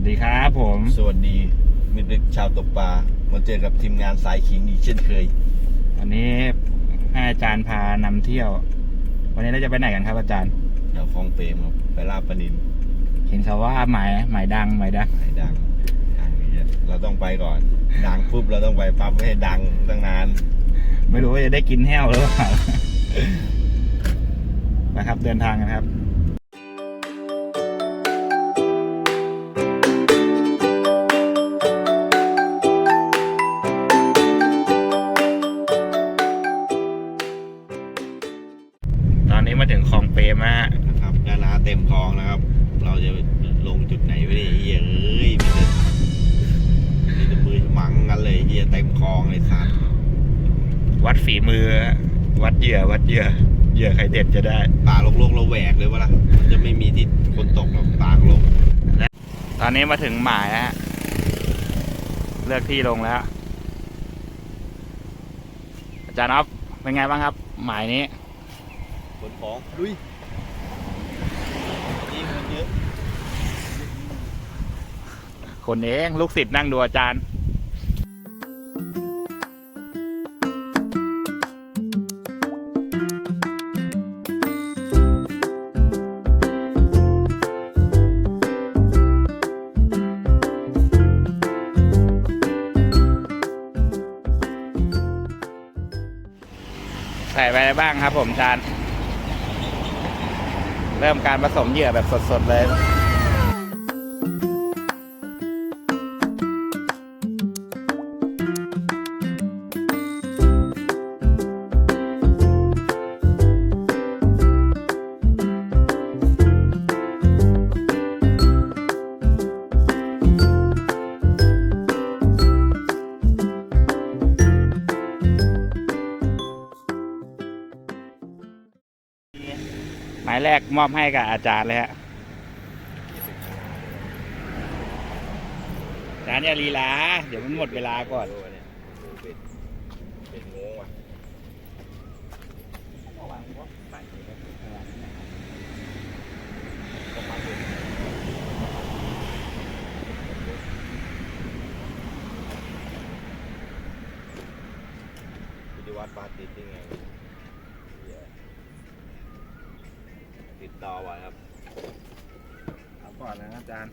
วัสดีครับผม สวัสดีมิตรชาวตกปลา มาเจอกับทีมงานสายขิงอีกเช่นเคย วันนี้ให้อาจารย์พานำเที่ยว วันนี้เราจะไปไหนกันครับอาจารย์แถวคลองเปรมครับไปลาบปลานิน เห็นเขาว่าหมายหมายดังหมายดังหายดังทางนี้เราต้องไปก่อน ดังปุ๊บเราต้องไปปั๊บไม่ให้ดังตั้งนาน ไม่รู้ว่าจะได้กินแห้วหรือเปล่านะครับเดินทางกันครับ งกันเลยเฮียเต็มคลองเลยสัตว์วัดฝีมือ วัดเหยื่อ วัดเหยื่อ เหยื่อใครเด็ดจะได้ ป่าโลกๆเราแหวกเลยวะล่ะมันจะไม่มีที่คนตกหรอกป่าโลกตอนนี้มาถึงหมายแล้วฮะ เลือกที่ลงแล้ว อาจารย์อ๊อฟเป็นไงบ้างครับ หมายนี้ขนของลุยยิงมันเยอะคนเองลูกศิษย์นั่งดูอาจารย์ ใส่ไปอะไรบ้างครับผมอาจาน เริ่มการผสมเหยื่อแบบสดๆเลย มายแรกมอบให้กับอาจารย์เลยฮะอาจารย์อย่าลีลา เดี๋ยวมันหมดเวลาก่อนเนี่ยเป็นเป็นโง่อะพิธีวัดปาติดยังไงเหี้ยติ ดต่อไว้ครับเอาก่อนนะอาจารย์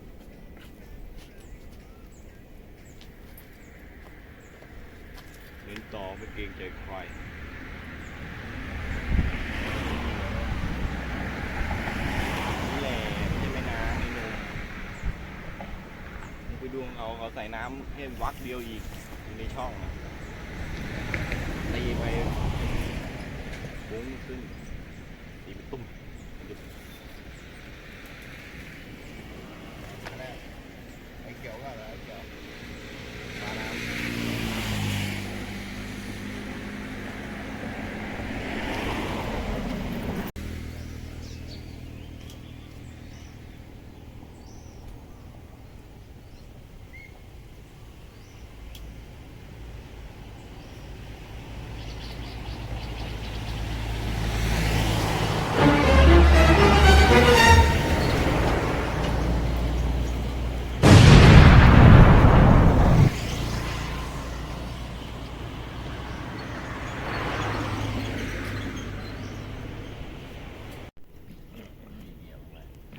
เน้นต่อไม่เกรงใจใครนี่แหละไม่ใช่แม่น้ำนี่เลยมึงไปดูของเขาเขาใส่น้ำแค่วักเดียวอีกอยู่ในช่องอะตีไปปุ้งขึ้นตีไปตุ้มไอ้เกี่ยวก็อะไรไอ้เกี่ยวมาน้ำ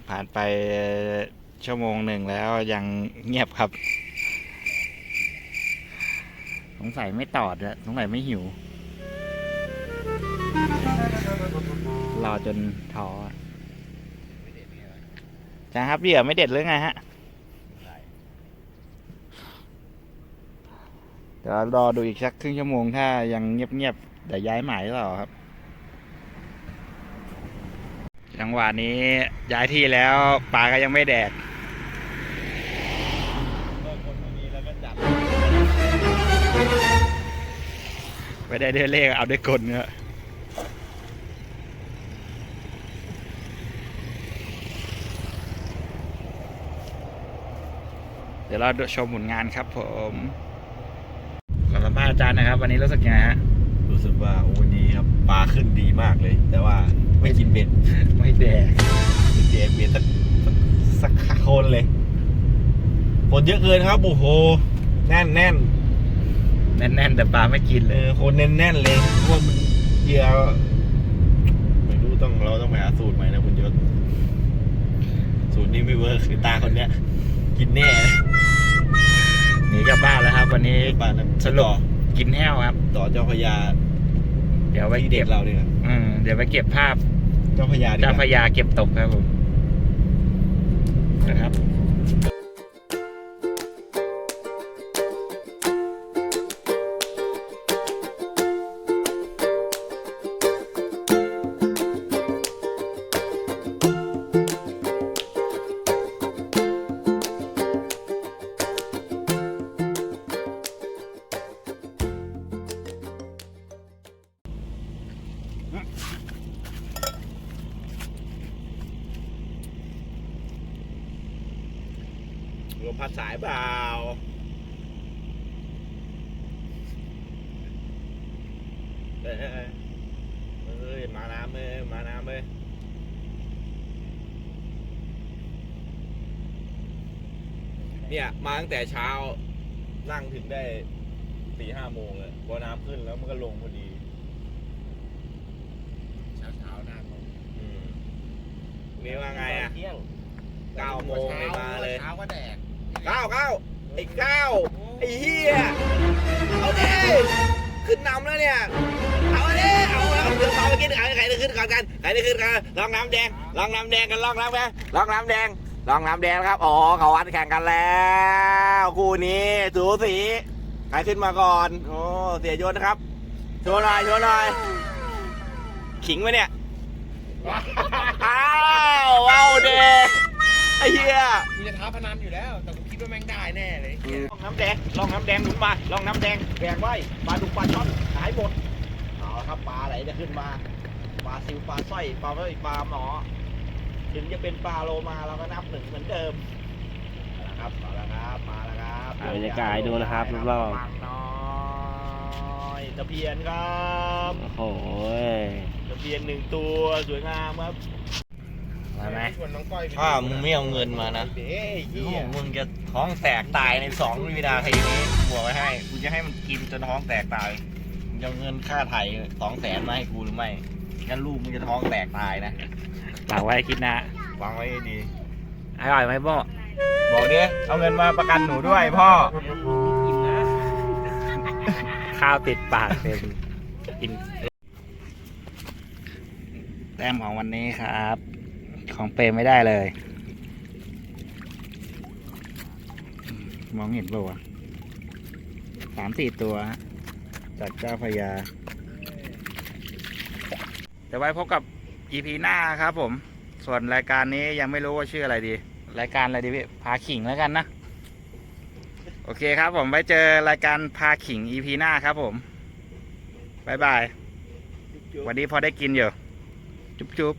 ผ่านไปชั่วโมงหนึ่งแล้วยังเงียบครับ สงสัยไม่ตอดอะสงสัยไม่หิว รอจนท้ออะอาครับเหยื่อไม่เด็ดหรือไงฮะเดี๋ยวรอดูอีกสักครึ่งชั่วโมงถ้ายังเงียบๆเดี๋ยวย้ายหมายหรือเปล่าครับ จั งหวะนี้ ย้ายที่แล้วปลาก็ยังไม่แดกไม่ได้ด้วยเลขเอาด้วยกลเนอะเดี๋ยวเราชมผลงานครับผมขอสัมภาษณ์อาจารย์นะครับ วันนี้รู้สึกยังไงฮะ รู้สึกว่าโอ้ดีครับ ปลาขึ้นดีมากเลย แต่ว่า ไม่กินเบ็ดไม่แดกเสียเบ็ดสักสักสักโคนเลยฝนเยอะเกินครับโอ้โหแน่นแน่นแน่นๆแต่ปลาไม่กินเอเลยอคนแน่นแน่นเลยเพราะว่ามันเหยื่อไม่รู้ต้องเราต้องไปหาสูตรใหม่นะคุณยศสูตรนี้ไม่เวิร์กคือตาคนเนี้ย กินแน่หนีกลับบ้านแล้วครับ วันนี้ บ้านนั้นสรุป กินแห้วครับ ต่อเจ้าพญาเดี๋ยวไว้ที่เด็เก็กบเราเนี่ย อืมเดี๋ยวไว้เก็บภาพเจ้าพญาดีกเจ้าพว่าญาเก็บตกครับผมนะครับ พัดสายเปล่าเอ้ยเอ้ยเอ้ยมาน้ำเลยมาน้ำเลยเนี่ย มาตั้งแต่เช้านั่งถึงได้สี่ห้าโมงเลยพอน้ำขึ้นแล้วมันก็ลงพอดี เช้าเช้าหน้าตกอืมนี่ว่าไงอะเที่ยงเก้าโมงเลยมาเลย เช้าก็แดกเก้าเก้าไอ้เก้าไอ้เฮียเอาดิขึ้นนำแล้วเนี่ย เอาดิเอาแล้วเดี๋ยวต่อไปกินใครใครจะขึ้นก่อนกันใครจะขึ้นกันลองน้ำแดงลองน้ำแดงกันลองน้ำแดงลองน้ำแดงลองน้ำแดงครับอ๋อเขาวัดแข่งกันแล้วคู่นี้สูสีใครขึ้นมาก่อนโอ้เสียยศนะครับโชว์หน่อยโชว์หน่อยขิงไหมเนี่ยอ้าวว้าวเดไอ้เหี้ยกูจะท้าพนันอยู่แล้วแต่ก ว่าแม่งได้แน่เลยลองน้ำแดงลองน้ำแดงหนุนมาลองน้ำแดงแบกไว้ปลาดุกปลาช่อนหายหมดเอาละครับปลาไหลจะขึ้นมาปลาซิวปลาสร้อยปลาเอ้ยปลาหมอ ถึงจะเป็นปลาโลมาเราก็นับหนึ่งเหมือนเดิมเอาละครับเอาละครับมาแล้วครับบรรยากาศดูนะครับรอบๆมังน้อยตะเพียนครับโอ้โหตะเพียนหนึ่งตัวสวยงามครับ มาไหมชวนน้องก้อยไปถ้ามึงไม่เอาเงินมานะเด้ยโอ้เหี้โหยมึงจะท้องแตกตายในสองวินาทีนี้บอกไว้ให้กูจะให้มันกินจนท้องแตกตายมึงจะเอาเงินค่าไถ่สองแสนมาให้กูหรือไม่งั้นลูกมึงจะท้องแตกตายนะฝากไว้คิดนะวางไว้ให้ดีอร่อยไหมพ่อบอกดิเอาเงินมาประกันหนูด้วยพ่อกินนะข้าวติดปากเป็นกินแต้มของวันนี้ครับ ของเปรมไม่ได้เลย มองเห็นป่าวะสามสี่ตัวฮะจากเจ้าพญาเดี๋ยวไว้พบกับ EP หน้าครับผม ส่วนรายการนี้ยังไม่รู้ว่าชื่ออะไรดี รายการอะไรดีพี่พาขิงแล้วกันนะ โอเคครับผมไว้เจอรายการพาขิง EP หน้าครับผมบายบาย วันนี้พอได้กินอยู่ จุ๊บจุ๊บ